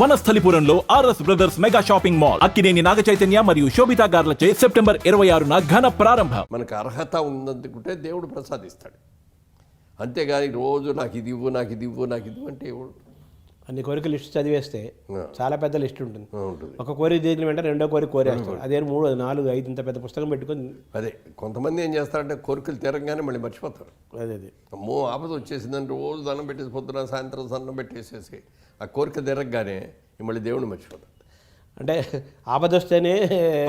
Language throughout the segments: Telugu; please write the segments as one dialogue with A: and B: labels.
A: వనస్థలిపురంలో RS brothers mega shopping mall Akkineni Naga Chaitanya మరియు శోభితా గార్లచే సెప్టెంబర్ ఇరవై ఆరున ఘన ప్రారంభం.
B: మనకు అర్హత ఉందనుకుంటే దేవుడు ప్రసాదిస్తాడు. అంతేగాని రోజు నాకు ఇది ఇవ్వు నాకు ఇది ఇవ్వు నాకు ఇది అంటే
C: అన్ని కోరిక లిస్ట్ చదివేస్తే. చాలా పెద్ద లిస్ట్ ఉంటుంది. ఒక కోరిక తీరిన వెంటనే రెండో కోరిక కోరేస్తారు అదే మూడు నాలుగు ఐదు ఇంత పెద్ద పుస్తకం పెట్టుకొని
B: అదే కొంతమంది ఏం చేస్తారంటే కోరికలు తీరంగానే మళ్ళీ మర్చిపోతారు.
C: అదే అదే.
B: అమ్మో ఆపద వచ్చేసిందని రోజు దండం పెట్టేసి పొద్దున సాయంత్రం దండం పెట్టేసేసి ఆ కోరిక తిరగగానే మళ్ళీ దేవుడిని మర్చిపోతారు.
C: అంటే ఆపద వస్తేనే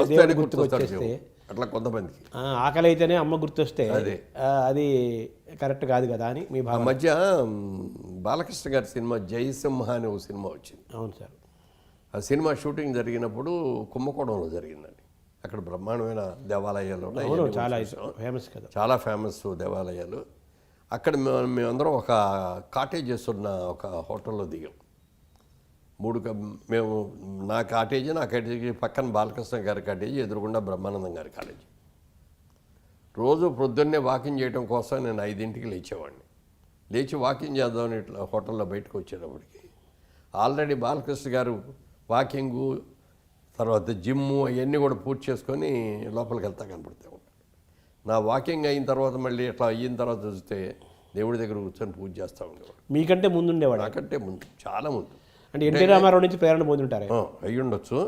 C: దేవుడు గుర్తుకొచ్చేస్తే.
B: అట్లా కొంతమందికి.
C: ఆకలి అయితేనే అమ్మ గుర్తొస్తే
B: అదే.
C: కరెక్ట్ కాదు కదా అని మీ
B: ఆ మధ్య బాలకృష్ణ గారి సినిమా జయసింహ అనే ఒక సినిమా వచ్చింది.
C: అవును సార్.
B: ఆ సినిమా షూటింగ్ జరిగినప్పుడు కుంభకోణంలో జరిగిందండి. అక్కడ బ్రహ్మాండమైన దేవాలయాలు ఉన్నాయి.
C: చాలా. ఫేమస్ కదా.
B: చాలా ఫేమస్ దేవాలయాలు. అక్కడ మేము మేమందరం ఒక కాటేజెస్ ఉన్న ఒక హోటల్లో దిగాం. మూడు మేము నా కాటేజీ నా కాటేజీ పక్కన బాలకృష్ణ గారి కాటేజీ ఎదురుగుండా బ్రహ్మానందం గారి కాటేజీ. రోజు ప్రొద్దున్నే వాకింగ్ చేయడం కోసం నేను ఐదింటికి లేచేవాడిని. లేచి వాకింగ్ చేద్దామని ఇట్లా హోటల్లో బయటకు వచ్చేటప్పటికి ఆల్రెడీ బాలకృష్ణ గారు వాకింగు తర్వాత జిమ్ము అవన్నీ కూడా పూర్తి చేసుకొని లోపలికి వెళ్తా కనపడతా ఉంటాడు నా వాకింగ్ అయిన తర్వాత మళ్ళీ ఇట్లా అయిన తర్వాత చూస్తే దేవుడి దగ్గర కూర్చొని పూజ చేస్తూ ఉండేవాడు.
C: మీకంటే ముందు ఉండేవాడు
B: నాకంటే ముందు చాలా ముందు.
C: అంటే ఎన్టీ రామారావు నుంచి ప్రేరణ పొందుంటారు?
B: ఆ, అయి ఉండొచ్చు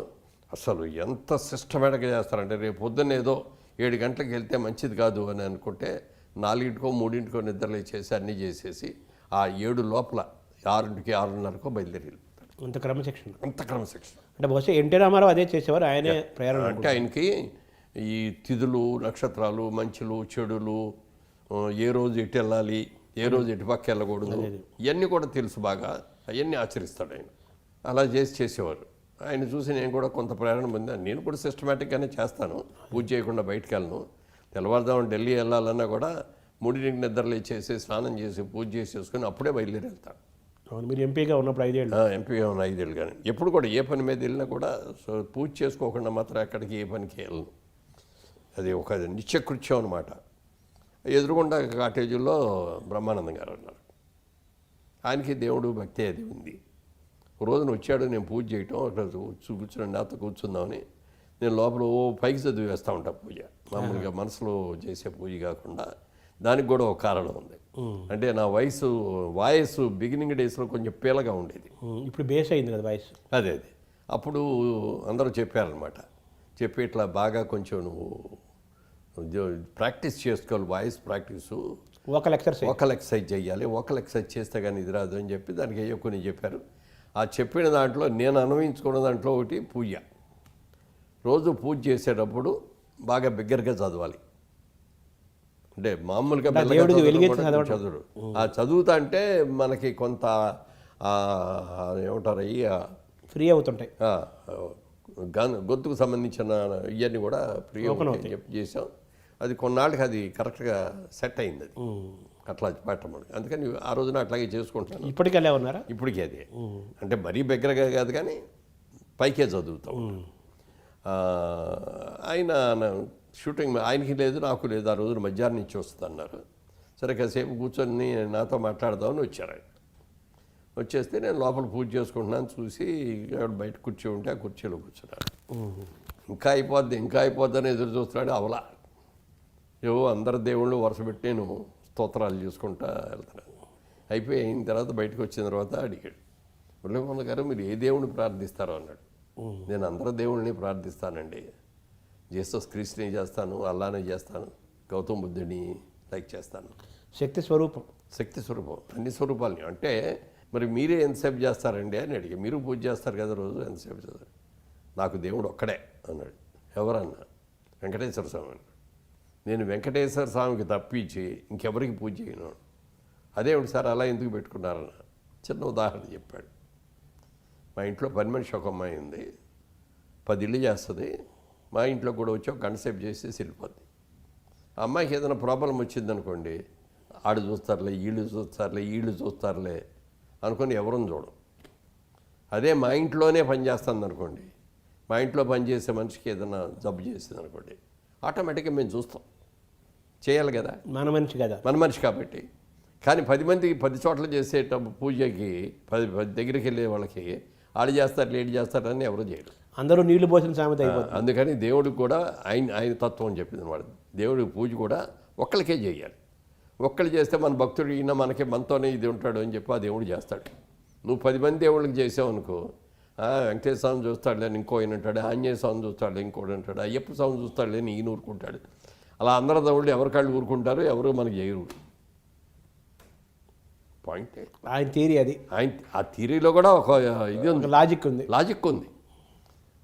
B: అసలు ఎంత సిస్టమేటిక్గా చేస్తారంటే రేపు పొద్దున్న ఏదో ఏడు గంటలకు వెళ్తే మంచిది కాదు అని అనుకుంటే నాలుగింటికో మూడింటికో నిద్రలు చేసి అన్నీ చేసేసి ఆ ఏడు లోపల ఆరింటికి ఆరున్నరకో బయలుదేరి
C: అంత క్రమశిక్షణ.
B: అంత క్రమశిక్షణ.
C: అంటే బహుశా ఎన్టీ రామారావు అదే చేసేవారు ఆయనే ప్రేరణ
B: అంటే ఆయనకి ఈ తిథులు నక్షత్రాలు మంచులు చెడులు ఏ రోజు ఎటు వెళ్ళాలి ఏ రోజు ఎటు పక్క వెళ్ళకూడదు ఇవన్నీ కూడా తెలుసు బాగా. అవన్నీ ఆచరిస్తాడు ఆయన. అలా చేసి చేసేవారు. ఆయన చూసి నేను కూడా కొంత ప్రేరణ పొందాను. నేను కూడా సిస్టమేటిక్గానే చేస్తాను. పూజ చేయకుండా బయటికి వెళ్ళను తెల్లవారుదాం ఢిల్లీ వెళ్ళాలన్నా కూడా మూడింటికి నిద్రలు ఇచ్చేసి స్నానం చేసి పూజ చేసేసుకొని అప్పుడే బయలుదేరి వెళ్తాను
C: అవును మీరు ఎంపీగా ఉన్నప్పుడు ఐదేళ్ళు.
B: ఆ, ఎంపీ ఉన్న ఐదేళ్ళు కానీ. ఎప్పుడు కూడా ఏ పని మీద వెళ్ళినా కూడా సో పూజ చేసుకోకుండా మాత్రం ఎక్కడికి ఏ పనికి వెళ్ళను. అది ఒక నిత్యకృత్యం అనమాట ఎదురుగుండా కాటేజీల్లో బ్రహ్మానందం గారు ఉన్నారు. ఆయనకి దేవుడు భక్తి అది ఉంది. రోజున వచ్చాడు నేను పూజ చేయటం అక్కడ కూర్చు- కూర్చుని నాతో కూర్చుందామని నేను లోపల ఓ పైకి చదివి వేస్తూ ఉంటా పూజ. మామూలుగా మనసులో చేసే పూజ కాకుండా దానికి కూడా ఒక కారణం ఉంది. అంటే నా వయసు వాయసు బిగినింగ్ డేస్లో కొంచెం పీలగా ఉండేది.
C: ఇప్పుడు బేస్ అయింది కదా వయసు
B: అదే అదే. అప్పుడు అందరూ చెప్పారనమాట చెప్పి ఇట్లా బాగా కొంచెం నువ్వు ప్రాక్టీస్ చేసుకోవాలి voice practice.
C: Vocal exercise
B: vocal exercise చేయాలి వోకల్ ఎక్సర్సైజ్ చేస్తే కానీ ఇది రాదు అని చెప్పి దానికి అయ్యో కొన్ని చెప్పారు. ఆ చెప్పిన దాంట్లో నేను అనుభవించుకున్న దాంట్లో ఒకటి పూజ. రోజు పూజ చేసేటప్పుడు బాగా బిగ్గరగా చదవాలి. అంటే మామూలుగా చదవడం. ఆ చదువుతా అంటే మనకి కొంత ఏమంటారు అయ్యి
C: ఫ్రీ అవుతుంటాయి.
B: గొంతుకు సంబంధించిన ఇవన్నీ కూడా ప్రియ చెప్పి చేసాం. అది కొన్నాళ్ళకి అది కరెక్ట్గా సెట్ అయింది అది. అట్లా మనకి. అందుకని ఆ రోజున అట్లాగే చేసుకుంటాను.
C: ఇప్పటికి వెళ్ళే ఉన్నారా?
B: ఇప్పటికీ అదే. అంటే మరీ బిగ్గరగా కాదు కానీ పైకే చదువుతాం. ఆయన షూటింగ్ ఆయనకి లేదు నాకు లేదు. ఆ రోజున మధ్యాహ్నం నుంచి వస్తుంది అన్నారు సరే కాసేపు కూర్చొని నాతో మాట్లాడదామని వచ్చారు ఆయన. వచ్చేస్తే నేను లోపల పూజ చేసుకుంటున్నాను చూసి బయట కూర్చో ఉంటే ఆ కుర్చీలో కూర్చున్నాడు. ఇంకా అయిపోద్ది ఇంకా అయిపోద్ది అని ఎదురు చూస్తున్నాడు అవలా. ఏవో అందరు దేవుళ్ళు వరుస పెట్టి నేను స్తోత్రాలు చేసుకుంటా వెళ్తున్నాను అయిపోయి అయిన తర్వాత బయటకు వచ్చిన తర్వాత అడిగాడు. మురళీమోహన్ గారు మీరు ఏ దేవుడిని ప్రార్థిస్తారో అన్నాడు. నేను అందరు దేవుళ్ళని ప్రార్థిస్తానండి. జీసస్ క్రీస్తుని చేస్తాను అల్లానే చేస్తాను గౌతమ్ బుద్ధుడిని లైక్ చేస్తాను.
C: శక్తి స్వరూపం.
B: శక్తి స్వరూపం. అన్ని స్వరూపాలని. అంటే మరి మీరే ఎంతసేపు చేస్తారండి అని అడిగి మీరు పూజ చేస్తారు కదా రోజు ఎంతసేపు చేస్తారు? నాకు దేవుడు ఒక్కడే అన్నాడు. ఎవరన్నా? వెంకటేశ్వర స్వామి నేను వెంకటేశ్వర స్వామికి తప్పించి ఇంకెవరికి పూజ చేయను. అదేమిటి సార్ అలా ఎందుకు పెట్టుకున్నారన్న చిన్న ఉదాహరణ చెప్పాడు. మా ఇంట్లో పని మనిషి ఒక అమ్మాయి ఉంది. పది ఇల్లు చేస్తుంది. మా ఇంట్లో కూడా వచ్చి ఒక గంట సేపు వెళ్ళిపోద్ది ఆ అమ్మాయికి ఏదైనా ప్రాబ్లం వచ్చిందనుకోండి ఆడు చూస్తారులే వీళ్ళు చూస్తారులే వీళ్ళు చూస్తారులే అనుకుని ఎవరూ చూడం అదే మా ఇంట్లోనే పనిచేస్తుంది అనుకోండి మా ఇంట్లో పని చేసే మనిషికి ఏదైనా జబ్బు చేసింది అనుకోండి ఆటోమేటిక్గా మేము చూస్తాం. చేయాలి కదా.
C: మన మనిషి కదా.
B: మన మనిషి కాబట్టి. కానీ పది మందికి పది చోట్ల చేసేట పూజకి పది పది దగ్గరికి వెళ్ళే వాళ్ళకి ఆడు చేస్తారు లేట్ చేస్తారని ఎవరు చేయరు.
C: అందరూ నీళ్ళు పోసిన సామెత అయిపోతుంది.
B: అందుకని దేవుడికి కూడా ఆయన ఆయన తత్వం చెప్పింది అనమాట. దేవుడికి పూజ కూడా ఒక్కరికే చేయాలి. ఒక్కళ్ళు చేస్తే మన భక్తుడు ఈయన మనకి మనతోనే ఇది ఉంటాడు అని చెప్పి ఆ దేవుడు చేస్తాడు. నువ్వు పది మంది దేవుళ్ళకి చేసావు అనుకో వెంకటేశ్వర స్వామి చూస్తాడులే ఇంకో ఆయన ఉంటాడు ఆంజనేయ స్వామి చూస్తాడులే ఇంకోటి ఉంటాడు అయ్యప్ప స్వామి చూస్తాడులే ఈయన ఊరుకుంటాడు. అలా అందరు దేవుళ్ళు ఎవరికాళ్ళు ఊరుకుంటారు ఎవరు మనకి చేయరు. పాయింట్
C: ఆయన థియరీ అది.
B: ఆయన ఆ థీరీలో కూడా ఒక ఇది ఉంది.
C: లాజిక్ ఉంది.
B: లాజిక్ ఉంది.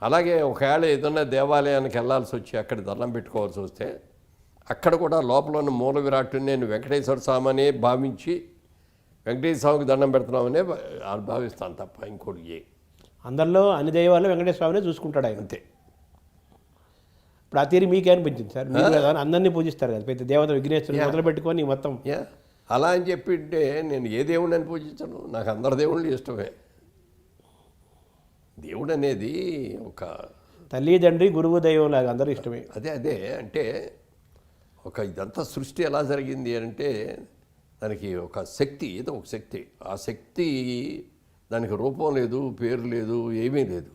B: అలాగే ఒకవేళ ఏదైనా దేవాలయానికి వెళ్ళాల్సి వచ్చి అక్కడ దండం పెట్టుకోవాల్సి వస్తే అక్కడ కూడా లోపల ఉన్న మూల విరాట్టుని నేను వెంకటేశ్వర స్వామినే భావించి వెంకటేశ్వర స్వామికి దండం పెడుతున్నామనే భావిస్తాను తప్ప ఇంకోటి ఏ.
C: అందరిలో అన్ని దైవాల్లో వెంకటేశ్వర స్వామినే చూసుకుంటాడు ఆయన.
B: అంతే.
C: ఇప్పుడు ఆ తీరి మీకే అనిపించింది సార్. మీరు కదా అందరినీ పూజిస్తారు కదా పెద్ద దేవత విఘ్నేశ్వరుని మొదలు పెట్టుకొని మొత్తం.
B: అలా అని చెప్పింటే నేను ఏ దేవుడిని పూజించను? నాకు అందరు దేవుళ్ళు ఇష్టమే. దేవుడు అనేది ఒక
C: తల్లి తండ్రి గురువు దైవం లాగా అందరూ ఇష్టమే.
B: అదే అదే. అంటే ఒక ఇదంతా సృష్టి ఎలా జరిగింది అంటే దానికి ఒక శక్తి ఏదో ఒక శక్తి. ఆ శక్తి దానికి రూపం లేదు పేరు లేదు ఏమీ లేదు.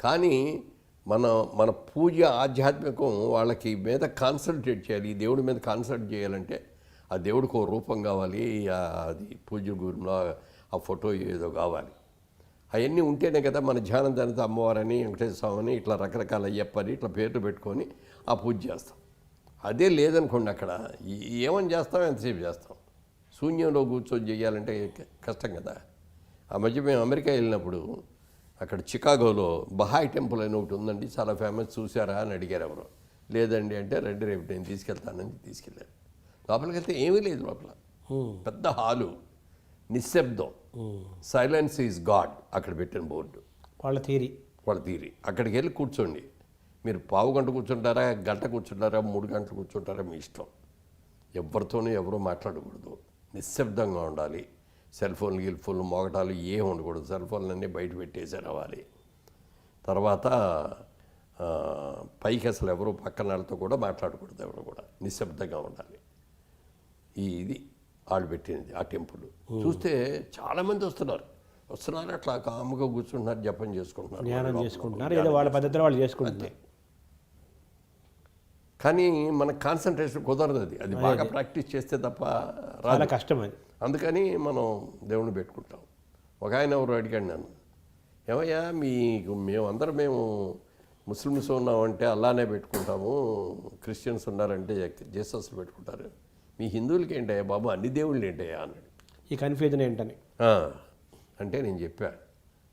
B: కానీ మన మన పూజ ఆధ్యాత్మికం వాళ్ళకి మీద కాన్సన్ట్రేట్ చేయాలి. ఈ దేవుడి మీద కాన్సన్ట్రేట్ చేయాలంటే ఆ దేవుడికి ఒక రూపం కావాలి. అది పూజ గురిలో ఆ ఫోటో ఏదో కావాలి. అవన్నీ ఉంటేనే కదా మన ధ్యానం జనత అమ్మవారని వెంకటేశ్వర స్వామిని ఇట్లా రకరకాల అయ్యప్పని ఇట్లా పేర్లు పెట్టుకొని ఆ పూజ చేస్తాం. అదే లేదనుకోండి అక్కడ. ఏమని చేస్తాం? ఎంతసేపు చేస్తాం? శూన్యంలో కూర్చొని చేయాలంటే క- కష్టం కదా. ఆ మధ్య మేము అమెరికా వెళ్ళినప్పుడు అక్కడ చికాగోలో బహాయ్ టెంపుల్ అని ఒకటి ఉందండి. చాలా ఫేమస్ చూసారా అని అడిగారు ఎవరు. లేదండి అంటే రండి రేపు నేను తీసుకెళ్తానని తీసుకెళ్ళారు. లోపలికి వెళ్తే ఏమీ లేదు లోపల. పెద్ద హాలు. నిశ్శబ్దం. సైలెన్స్ ఈజ్ గాడ్ అక్కడ పెట్టిన బోర్డు.
C: వాళ్ళ థియరీ
B: వాళ్ళ తీరి. అక్కడికి వెళ్ళి కూర్చోండి. మీరు పావు గంట కూర్చుంటారా గంట కూర్చుంటారా మూడు గంటలు కూర్చుంటారా మీ ఇష్టం. ఎవరితోనూ ఎవరూ మాట్లాడకూడదు. నిశ్శబ్దంగా ఉండాలి. సెల్ ఫోన్లు గిల్ ఫోన్లు మోగటాలు ఏం ఉండకూడదు. సెల్ ఫోన్లు అన్నీ బయట పెట్టేసి రావాలి. తర్వాత పైకి అసలు ఎవరు పక్కన వాళ్ళతో కూడా మాట్లాడకూడదు ఎవరు కూడా. నిశ్శబ్దంగా ఉండాలి. ఈ ఇది వాళ్ళు పెట్టినది ఆ టెంపుల్. చూస్తే చాలామంది వస్తున్నారు. వస్తున్నారు? అట్లా కాముగా కూర్చుంటున్నారు జపం చేసుకుంటున్నారు.
C: ధ్యానం చేసుకుంటున్నారు ఏదో వాళ్ళ పద్ధతిలో వాళ్ళు చేసుకుంటున్నారు.
B: కానీ మన కాన్సన్ట్రేషన్ కుదరదు అది అది బాగా ప్రాక్టీస్ చేస్తే తప్ప రాదు.
C: కష్టం అది.
B: అందుకని మనం దేవుణ్ణి పెట్టుకుంటాం. ఒక ఆయన ఎవరు అడిగాడు నన్ను ఏమయ్యా మీకు మేమందరం మేము ముస్లిమ్స్ ఉన్నామంటే అల్లానే పెట్టుకుంటాము క్రిస్టియన్స్ ఉన్నారంటే జీసస్ పెట్టుకుంటారు. మీ హిందువులకి ఏంటయ్యా బాబు అన్ని దేవుళ్ళు ఏంటయ్యా? అన్నాడు.
C: ఈ కన్ఫ్యూజన్ ఏంటని.
B: అంటే నేను చెప్పా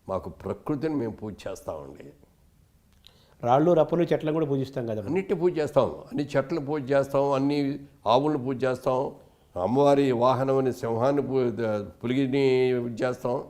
B: మాకు ప్రకృతిని మేము పూజ చేస్తామండి.
C: రాళ్ళు రప్పలు చెట్లను కూడా పూజిస్తాం కదా.
B: అన్నిటిని పూజ చేస్తాం. అన్ని చెట్లను పూజ చేస్తాం అన్ని ఆవులను పూజ చేస్తాం అమ్మవారి వాహనం అని సింహాన్ని పులిగిని చేస్తాం.